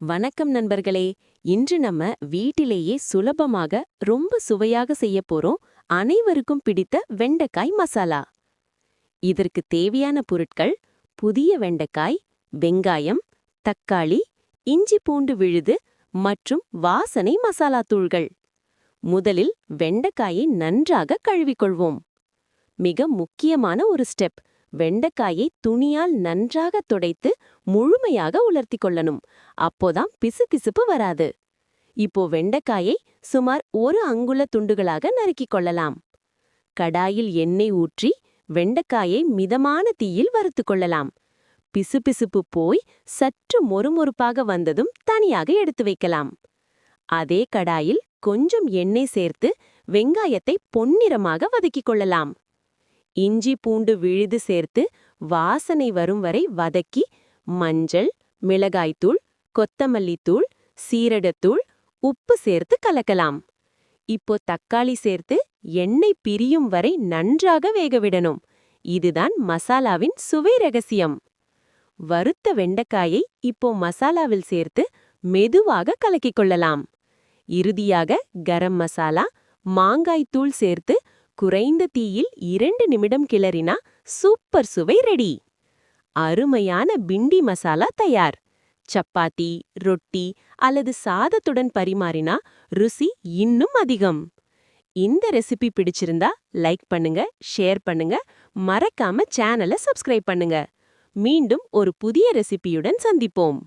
வணக்கம் நண்பர்களே. இன்று நம்ம வீட்டிலேயே சுலபமாக ரொம்ப சுவையாக செய்ய போறோம். அனைவருக்கும் பிடித்த வெண்டைக்காய் மசாலா. இதற்கு தேவையான பொருட்கள் புதிய வெண்டைக்காய் வெங்காயம் தக்காளி இஞ்சி பூண்டு விழுது மற்றும் வாசனை மசாலா தூள்கள். முதலில் வெண்டைக்காயை நன்றாக கழுவிக்கொள்வோம். மிக முக்கியமான ஒரு ஸ்டெப் வெண்டைக்காயை துணியால் நன்றாக துடைத்து முழுமையாக உலர்த்தி கொள்ளணும். அப்போதான் பிசுபிசுப்பு வராது. இப்போ வெண்டைக்காயை சுமார் ஒரு அங்குல துண்டுகளாக நறுக்கிக் கொள்ளலாம். கடாயில் எண்ணெய் ஊற்றி வெண்டைக்காயை மிதமான தீயில் வறுத்து கொள்ளலாம். பிசுபிசுப்பு போய் சற்று மொறுமொறுப்பாக வந்ததும் தனியாக எடுத்து வைக்கலாம். அதே கடாயில் கொஞ்சம் எண்ணெய் சேர்த்து வெங்காயத்தை பொன்னிறமாக வதக்கிக் கொள்ளலாம். இஞ்சி பூண்டு விழுது சேர்த்து வாசனை வரும் வரை வதக்கி மஞ்சள் மிளகாய்த்தூள் கொத்தமல்லித்தூள் சீரகத்தூள் உப்பு சேர்த்து கலக்கலாம். இப்போ தக்காளி சேர்த்து எண்ணெய் பிரியும் வரை நன்றாக வேகவிடணும் இதுதான் மசாலாவின் சுவை ரகசியம். வறுத்த வெண்டைக்காயை இப்போ மசாலாவில் சேர்த்து மெதுவாக கலக்கிக் கொள்ளலாம். இறுதியாக கரம் மசாலா மாங்காய்த்தூள் சேர்த்து குறைந்த தீயில் இரண்டு நிமிடம் கிளறினா சூப்பர் சுவை ரெடி. அருமையான பிண்டி மசாலா தயார். சப்பாத்தி ரொட்டி அல்லது சாதத்துடன் பரிமாறினா ருசி இன்னும் அதிகம். இந்த ரெசிபி பிடிச்சிருந்தா லைக் பண்ணுங்க ஷேர் பண்ணுங்க மறக்காம சேனலை சப்ஸ்கிரைப் பண்ணுங்க. மீண்டும் ஒரு புதிய ரெசிபியுடன் சந்திப்போம்.